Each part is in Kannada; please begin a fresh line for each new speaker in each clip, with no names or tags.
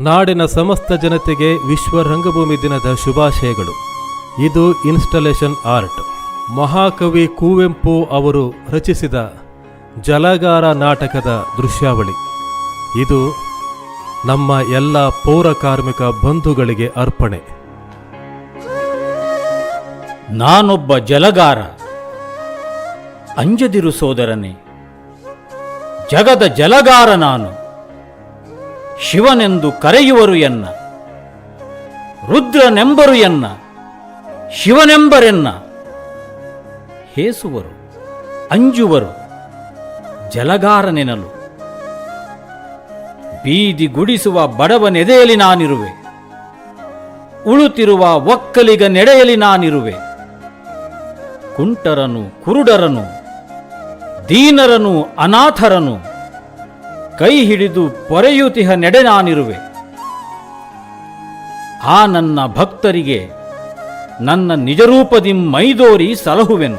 ನಾಡಿನ ಸಮಸ್ತ ಜನತೆಗೆ ವಿಶ್ವ ರಂಗಭೂಮಿ ದಿನದ ಶುಭಾಶಯಗಳು. ಇದು ಇನ್ಸ್ಟಾಲೇಷನ್ ಆರ್ಟ್. ಮಹಾಕವಿ ಕುವೆಂಪು ಅವರು ರಚಿಸಿದ ಜಲಗಾರ ನಾಟಕದ ದೃಶ್ಯಾವಳಿ. ಇದು ನಮ್ಮ ಎಲ್ಲ ಪೌರ ಕಾರ್ಮಿಕ ಬಂಧುಗಳಿಗೆ ಅರ್ಪಣೆ.
ನಾನೊಬ್ಬ ಜಲಗಾರ, ಅಂಜದಿರು ಸೋದರನೇ. ಜಗದ ಜಲಗಾರ ನಾನು. ಶಿವನೆಂದು ಕರೆಯುವರು ಎನ್ನ? ರುದ್ರನೆಂಬರು ಎನ್ನ? ಶಿವನೆಂಬರೆನ್ನ? ಹೇಸುವರು, ಅಂಜುವರು, ಜಲಗಾರನೆನಲು. ಬೀದಿ ಗುಡಿಸುವ ಬಡವನೆದೆಯಲ್ಲಿ ನಾನಿರುವೆ. ಉಳುತ್ತಿರುವ ಒಕ್ಕಲಿಗ ನೆಡೆಯಲಿ ನಾನಿರುವೆ. ಕುಂಟರನು ಕುರುಡರನು, ದೀನರನು ಅನಾಥರನು. ಕೈ ಹಿಡಿದು ಪೊರೆಯುತಿಹ ನೆಡೆ ನಾನಿರುವೆ. ಆ ನನ್ನ ಭಕ್ತರಿಗೆ ನನ್ನ ನಿಜರೂಪದಿ ಮೈದೋರಿ ಸಲಹುವೆನು.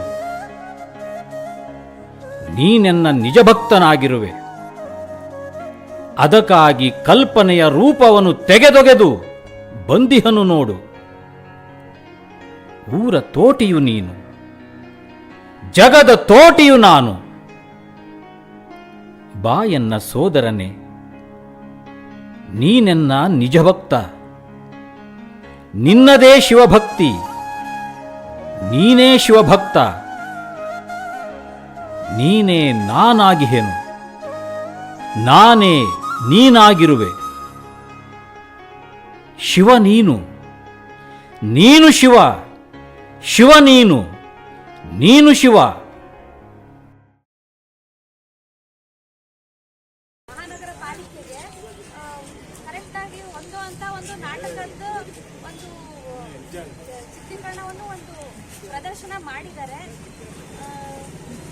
ನೀನೆನ್ನ ನಿಜ ಭಕ್ತನಾಗಿರುವೆ ಅದಕ್ಕಾಗಿ ಕಲ್ಪನೆಯ ರೂಪವನ್ನು ತೆಗೆದೊಗೆದು ಬಂದಿಹನು ನೋಡು. ಊರ ತೋಟಿಯು ನೀನು. ಜಗದ ತೋಟಿಯು ನಾನು. ಬಾ ಎನ್ನ ಸೋದರನೇ, ನೀನೆನ್ನ ನಿಜಭಕ್ತ, ನಿನ್ನದೇ ಶಿವಭಕ್ತಿ, ನೀನೇ ಶಿವಭಕ್ತ, ನೀನೇ ನಾನಾಗಿಹೇನು, ನಾನೇ ನೀನಾಗಿರುವೆ. ಶಿವ ನೀನು ನೀನು ಶಿವ ಶಿವ ನೀನು ನೀನು ಶಿವ.
ಚಿತ್ರೀಕರಣವನ್ನು ಒಂದು ಪ್ರದರ್ಶನ ಮಾಡಿದ್ದಾರೆ.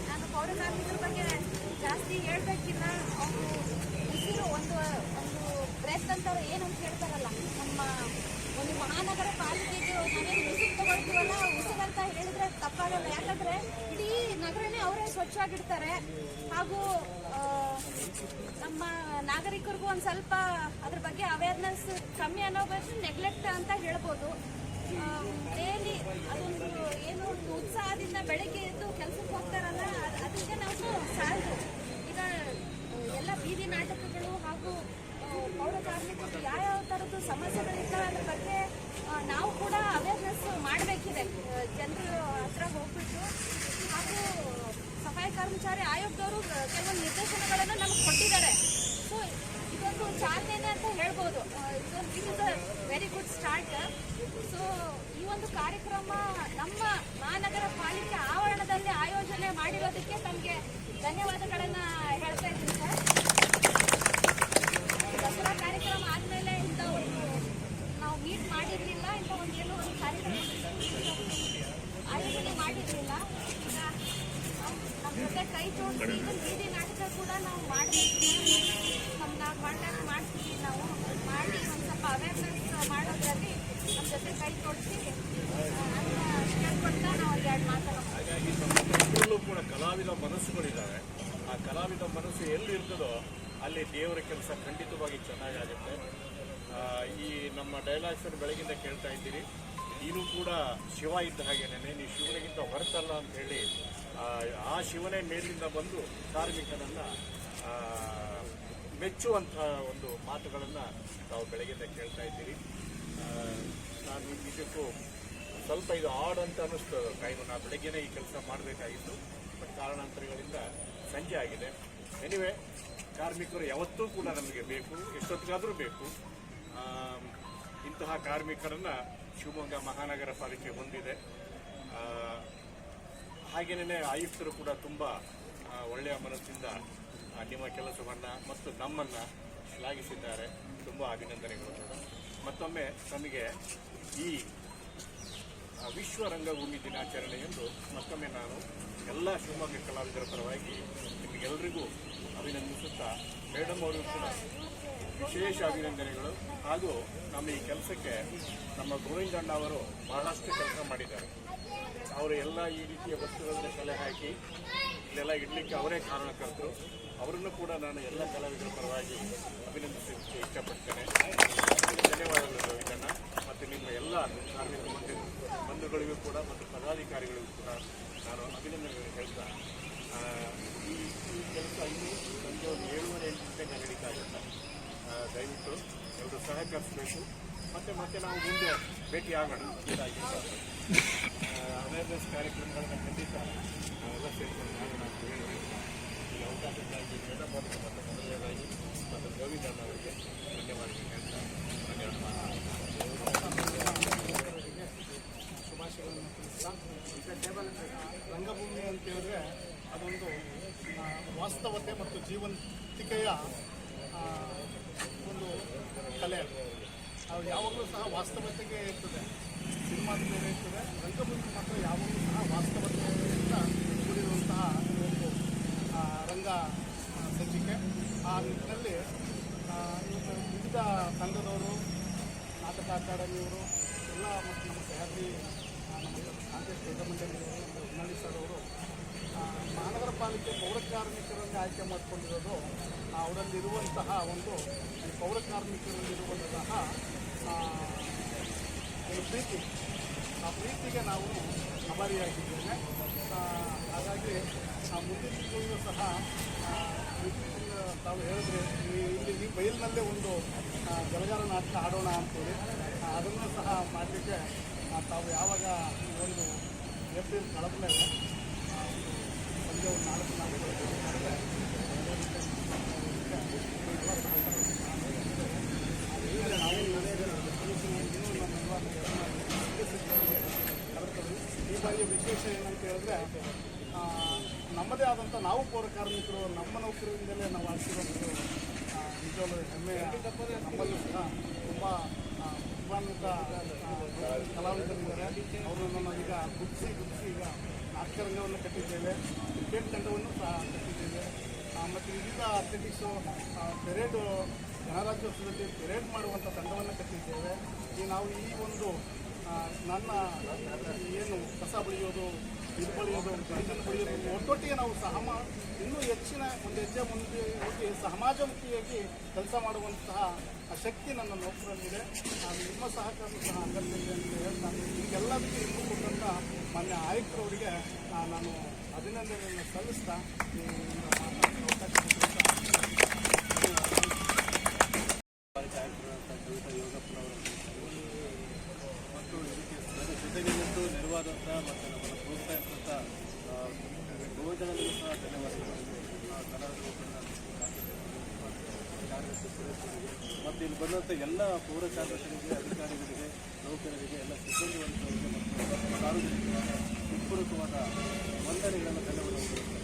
ನಾನು ಪೌರ ಕಾರ್ಮಿಕರ ಬಗ್ಗೆ ಜಾಸ್ತಿ ಹೇಳ್ಬೇಕಿಲ್ಲ. ಅವರು ಉಸಿರು ಒಂದು ಒಂದು ಬ್ರೆತ್ ಅಂತ ಏನು ಅಂತ ಹೇಳ್ತಾರಲ್ಲ. ನಮ್ಮ ಒಂದು ಮಹಾನಗರ ಪಾಲಿಕೆಗೆ ನಾವೇನು ಉಸಿರು ತಗೊಳ್ತೀವಲ್ಲ ಅಂತ ಹೇಳಿದ್ರೆ ತಪ್ಪಾಗಲ್ಲ. ಯಾಕಂದ್ರೆ ಇಡೀ ನಗರನೇ ಅವರೇ ಸ್ವಚ್ಛವಾಗಿಡ್ತಾರೆ. ಹಾಗೂ ನಮ್ಮ ನಾಗರಿಕರಿಗೂ ಒಂದು ಸ್ವಲ್ಪ ಅದ್ರ ಬಗ್ಗೆ ಅವೇರ್ನೆಸ್ ಕಮ್ಮಿ ಅನ್ನೋ ನೆಗ್ಲೆಕ್ಟ್ ಅಂತ ಹೇಳ್ಬೋದು. ಡೈಲಿ ಅದೊಂದು ಏನು ಒಂದು ಉತ್ಸಾಹದಿಂದ ಬೆಳಗ್ಗೆ ಎದ್ದು ಕೆಲಸಕ್ಕೆ ಹೋಗ್ತಾರಲ್ಲ ಅದಕ್ಕೆ ನಾವು ಸಾಲದು ಈಗ ಎಲ್ಲ ಬೀದಿ ನಾಟಕಗಳು ಹಾಗೂ ಪೌರ ಕಾರ್ಮಿಕರು ಯಾವ್ಯಾವ ಥರದ್ದು ಸಮಸ್ಯೆಗಳಿರ್ತವೆ ಅದ್ರ ಬಗ್ಗೆ ನಾವು ಕೂಡ ಅವೇರ್ನೆಸ್ ಮಾಡಬೇಕಿದೆ. ಜನರು ಹತ್ರ ಹೋಗ್ಬಿಟ್ಟು, ಹಾಗೂ ಸಫಾಯಿ ಕರ್ಮಚಾರಿ ಆಯೋಗದವರು ಕೆಲವೊಂದು ನಿರ್ದೇಶನಗಳನ್ನು ನಮಗೆ ಕೊಟ್ಟಿದ್ದಾರೆ. ಸೊ ಇದೊಂದು ಚಾಲನೆ ಅಂತ ಹೇಳ್ಬೋದು. It is a very good start so ಈ ಒಂದು ಕಾರ್ಯಕ್ರಮ ನಮ್ಮ ಮಹಾನಗರ ಪಾಲಿಕೆ ಆವರಣದಲ್ಲಿ ಆಯೋಜನೆ ಮಾಡಿರೋದಕ್ಕೆ ತಮಗೆ ಧನ್ಯವಾದಗಳನ್ನು ಹೇಳ್ತಾ ಇದ್ದೀನಿ ಸರ್. ದಸರಾ ಕಾರ್ಯಕ್ರಮ ಆದಮೇಲೆ ಇಂಥ ಒಂದು ನಾವು ಮೀಟ್ ಮಾಡಿರಲಿಲ್ಲ, ಇಂಥ ಒಂದು ಏನೋ ಒಂದು ಕಾರ್ಯಕ್ರಮ ಆಯೋಜನೆ ಮಾಡಿರಲಿಲ್ಲ. ಈಗ ನಮ್ಮ ಜೊತೆ ಕೈ ಜೋಡಿಸಿ, ಇದು ಬೀದಿ ನಾಟಕ ಕೂಡ ನಾವು ನಮ್ಗೆ ಕಾಂಟ್ಯಾಕ್ಟ್ ನಾವು ಸ್ವಲ್ಪ ನಮ್ಮ ಜೊತೆ ಕೈ ನಾವು
ಹಾಗಾಗಿ ಕೂಡ ಕಲಾವಿದ ಮನಸ್ಸುಗಳಿದ್ದಾವೆ. ಆ ಕಲಾವಿದ ಮನಸ್ಸು ಎಲ್ಲಿರ್ತದೋ ಅಲ್ಲಿ ದೇವರ ಕೆಲಸ ಖಂಡಿತವಾಗಿ ಚೆನ್ನಾಗಾಗುತ್ತೆ ಈ ನಮ್ಮ ಡೈಲಾಗ್ಸ್ ಬೆಳಗಿಂದ ಕೇಳ್ತಾ ಇದ್ದೀರಿ. ನೀನು ಕೂಡ ಶಿವ ಇದ್ದ ಹಾಗೇನೆ, ನೀನು ಶಿವನಿಗಿಂತ ಹೊರತಲ್ಲ ಅಂತ ಹೇಳಿ, ಆ ಶಿವನೇ ಮೇಲಿಂದ ಬಂದು ಕಾರ್ಮಿಕನನ್ನ ಆ, ಮೆಚ್ಚುವಂಥ ಒಂದು ಮಾತುಗಳನ್ನು ತಾವು ಬೆಳಗ್ಗೆಯಿಂದ ಕೇಳ್ತಾ ಇದ್ದೀರಿ. ನಾನು ನಿಜಕ್ಕೂ ಸ್ವಲ್ಪ ಇದು ಆಡ್ ಅಂತ ಅನ್ನಿಸ್ತು ಟೈಮು ನಾನು ಬೆಳಗ್ಗೆನೇ ಈ ಕೆಲಸ ಮಾಡಬೇಕಾಗಿತ್ತು. ಬಟ್ ಕಾರಣಾಂತರಗಳಿಂದ ಸಂಜೆ ಆಗಿದೆ. ಎನಿವೆ ಕಾರ್ಮಿಕರು ಯಾವತ್ತೂ ಕೂಡ ನಮಗೆ ಬೇಕು ಎಷ್ಟೊತ್ತಿಗಾದರೂ ಬೇಕು. ಇಂತಹ ಕಾರ್ಮಿಕರನ್ನು ಶಿವಮೊಗ್ಗ ಮಹಾನಗರ ಪಾಲಿಕೆ ಹೊಂದಿದೆ. ಆ, ಹಾಗೇನೇ ಆಯುಕ್ತರು ಕೂಡ ತುಂಬ ಒಳ್ಳೆಯ ಮನಸ್ಸಿಂದ ನಿಮ್ಮ ಕೆಲಸವನ್ನು ಮತ್ತು ನಮ್ಮನ್ನು ಶ್ಲಾಘಿಸಿದ್ದಾರೆ. ತುಂಬ ಅಭಿನಂದನೆಗಳು. ಮತ್ತೊಮ್ಮೆ ನಮಗೆ ಈ ವಿಶ್ವ ರಂಗಭೂಮಿ ದಿನಾಚರಣೆಯಂದು ಮತ್ತೊಮ್ಮೆ ನಾನು ಎಲ್ಲ ಶಿವಮೊಗ್ಗ ಕಲಾವಿದರ ಪರವಾಗಿ ನಿಮಗೆಲ್ಲರಿಗೂ ಅಭಿನಂದಿಸುತ್ತಾ ಮೇಡಮ್ ಅವರಿಗೂ ಕೂಡ ವಿಶೇಷ ಅಭಿನಂದನೆಗಳು. ಹಾಗೂ ನಮ್ಮ ಈ ಕೆಲಸಕ್ಕೆ ನಮ್ಮ ಗೋವಿಂದಣ್ಣ ಅವರು ಬಹಳಷ್ಟು ಕೆಲಸ ಮಾಡಿದ್ದಾರೆ. ಅವರು ಎಲ್ಲ ಈ ರೀತಿಯ ವಸ್ತುಗಳನ್ನು ಕಲೆ ಹಾಕಿ ಇಲ್ಲೆಲ್ಲ ಇಡಲಿಕ್ಕೆ ಅವರೇ ಕಾರಣಕರ್ತರು. ಅವರನ್ನು ಕೂಡ ನಾನು ಎಲ್ಲ ಕಲಾವಿದರ ಪರವಾಗಿ ಅಭಿನಂದಿಸಲಿಕ್ಕೆ ಇಷ್ಟಪಡ್ತೇನೆ. ಧನ್ಯವಾದಗಳು ಇದನ್ನು ಮತ್ತು ನಿಮ್ಮ ಎಲ್ಲ ಕಾರ್ಮಿಕ ಬಂಧುಗಳಿಗೂ ಕೂಡ ಮತ್ತು ಪದಾಧಿಕಾರಿಗಳಿಗೂ ಕೂಡ ನಾನು ಅಭಿನಂದನೆಗಳು ಹೇಳ್ತಾ ಈ ಕೆಲಸ ಇನ್ನೂ ಸಂಜೆ ಒಂದು ಏಳುವರೆ ಎಂಟು ಗಂಟೆಗೆ ನಡೀತಾ ಇರುತ್ತೆ. ದಯವಿಟ್ಟು ಎಲ್ಲರೂ ಸಹಕರಿಸಬೇಕು. ಮತ್ತು ಮತ್ತೆ ನಾವು ಮುಂದೆ ಭೇಟಿ ಆಗೋಣ. ಅವೇರ್ನೆಸ್ ಕಾರ್ಯಕ್ರಮಗಳನ್ನು ಖಂಡಿತ ಎಲ್ಲ ಸೇರಿಕೊಂಡು ಮಾಡೋಣ ಹೇಳ್ತಾ ಒಂದೆರಡು ಮಾತು
ಶುಭಾಶಯಗಳನ್ನು ರಂಗಭೂಮಿ ಅಂತ ಹೇಳಿದ್ರೆ ಅದೊಂದು ವಾಸ್ತವತೆ ಮತ್ತು ಜೀವಂತಿಕೆಯ ಒಂದು ಕಲೆ. ಅದು ಯಾವಾಗಲೂ ಸಹ ವಾಸ್ತವತೆಗೆ ಇರ್ತದೆ. ಸಿನಿಮಾ ಬೇರೆ ಇರ್ತದೆ. ರಂಗಭೂಮಿ ಮಾತ್ರ ಯಾವಾಗಲೂ ಸಹ ವಾಸ್ತವತೆಯಿಂದ ಕೂಡಿರುವಂತಹ ಒಂದು ರಂಗ ಸಂಚಿಕೆ. ಆ ನಿಟ್ಟಿನಲ್ಲಿ ವಿವಿಧ ತಂಡದವರು, ನಾಟಕ ಅಕಾಡೆಮಿಯವರು, ಎಲ್ಲ ಮತ್ತು ನಮ್ಮ ಕಾಂಗ್ರೆಸ್ ಮಂಡಳಿಯವರು ಹೊನ್ನಾಳಿ ಸರ್ ಅವರು ಮಹಾನಗರ ಪಾಲಿಕೆ ಪೌರ ಕಾರ್ಮಿಕರನ್ನು ಆಯ್ಕೆ ಮಾಡಿಕೊಂಡಿರೋದು ಅವರಲ್ಲಿರುವಂತಹ ಒಂದು ಪೌರ ಕಾರ್ಮಿಕರಲ್ಲಿರುವಂತಹ ಒಂದು ಪ್ರೀತಿ. ಆ ಪ್ರೀತಿಗೆ ನಾವು ಅಭಾರಿಯಾಗಿದ್ದೇವೆ ಹಾಗಾಗಿ ಆ ಮುಂದಿನ ಸಹ ತಾವು ಹೇಳಿದ್ರೆ ಈ- ಬಯಲಿನಲ್ಲೇ ಒಂದು ಜಲಗಾರ ನಾಟಕ ಆಡೋಣ ಅಂತೇಳಿ ಅದನ್ನು ಸಹ ಮಾಡಲಿಕ್ಕೆ ತಾವು ಯಾವಾಗ ಒಂದು ಏಪ್ರಿಲ್ ಕಳೆದ ಮೇಲೆ ಸಂಜೆ ಒಂದು ನಾಲ್ಕು ನಾಲ್ಕು ವಿಶೇಷ ಏನಂತ ಹೇಳಿದ್ರೆ ನಮ್ಮದೇ ಆದಂಥ ನಾವು ಪೌರ ಕಾರ್ಮಿಕರು ನಮ್ಮ ನೌಕರಿಯಿಂದಲೇ ನಾವು ಆಡ್ತಿರೋದು ತುಂಬ ಪ್ರತಿಭಾನ್ವಿತ ಆ, ಅವರು ಈಗ ಗುಡ್ಸಿ ಗುಡ್ಸಿ ಈಗ ನಾಟಕ ರಂಗವನ್ನು ಕಟ್ಟಿದ್ದೇವೆ ಕ್ರಿಕೆಟ್ ತಂಡವನ್ನು ಸಹ ಕಟ್ಟಿದ್ದೇವೆ. ಮತ್ತು ವಿವಿಧ ಅಥ್ಲೆಟಿಕ್ಸು ಪೆರೇಡು ಗಣರಾಜ್ಯೋತ್ಸವದಲ್ಲಿ ಪೆರೇಡ್ ಮಾಡುವಂಥ ತಂಡವನ್ನು ಕಟ್ಟಿದ್ದೇವೆ. ಈ ನಾವು ಈ ಒಂದು ನನ್ನ ಏನು ಕಸ ಬಳಿಯೋದು ಬಳಿಯೋದು ಒಟ್ಟೊಟ್ಟಿಗೆ ನಾವು ಸಹಮ ಇನ್ನೂ ಹೆಚ್ಚಿನ ಒಂದು ಹೆಜ್ಜೆ ಮುಂದೆ ಹೋಗಿ ಸಮಾಜಮುಖಿಯಾಗಿ ಕೆಲಸ ಮಾಡುವಂತಹ ಶಕ್ತಿ ನನ್ನ ನೌಕರಲ್ಲಿದೆ ಆ, ನಿಮ್ಮ ಸಹಕಾರ ಸಹ ಅಗತ್ಯ ಇದೆ ಅಂತ ಹೇಳ್ತಾ ಈಗೆಲ್ಲದಕ್ಕೂ ಇನ್ನೂ ಕೊಟ್ಟಂಥ ಮಾನ್ಯ ಆಯುಕ್ತರವರಿಗೆ ನಾನು ಅಭಿನಂದನೆಯನ್ನು ಸಲ್ಲಿಸ್ತಾ ಈ ಒಂದು ಮಾತನಾಡಲು ಅವಕಾಶ
ಮತ್ತು ಇದಕ್ಕೆ ನನ್ನ ಜೊತೆಗೆ ನಿಂತು ನೆರವಾದಂಥ ಮತ್ತು ನಮ್ಮನ್ನು ಪ್ರೋತ್ಸಾಹಿಸಿದಂಥ ಯುವಜನರಿಗೂ ಸಹ ಧನ್ಯವಾದಗಳು ಆ, ಕನ್ನಡ ಯುವಕರನ್ನ ಮತ್ತು ಇಲ್ಲಿ ಬಂದಂಥ ಎಲ್ಲ ಪೌರ ಕಾರ್ಮಿಕರಿಗೆ ಅಧಿಕಾರಿಗಳಿಗೆ, ನೌಕರರಿಗೆ ಎಲ್ಲ ಸಿಬ್ಬಂದಿ ವರ್ಗದವರಿಗೆ ಮತ್ತು ಸಾರ್ವಜನಿಕರಿಗೆ ಹೃತ್ಪೂರ್ವಕವಾದ ವಂದನೆಗಳನ್ನು ಧನ್ಯವಾದಗಳು.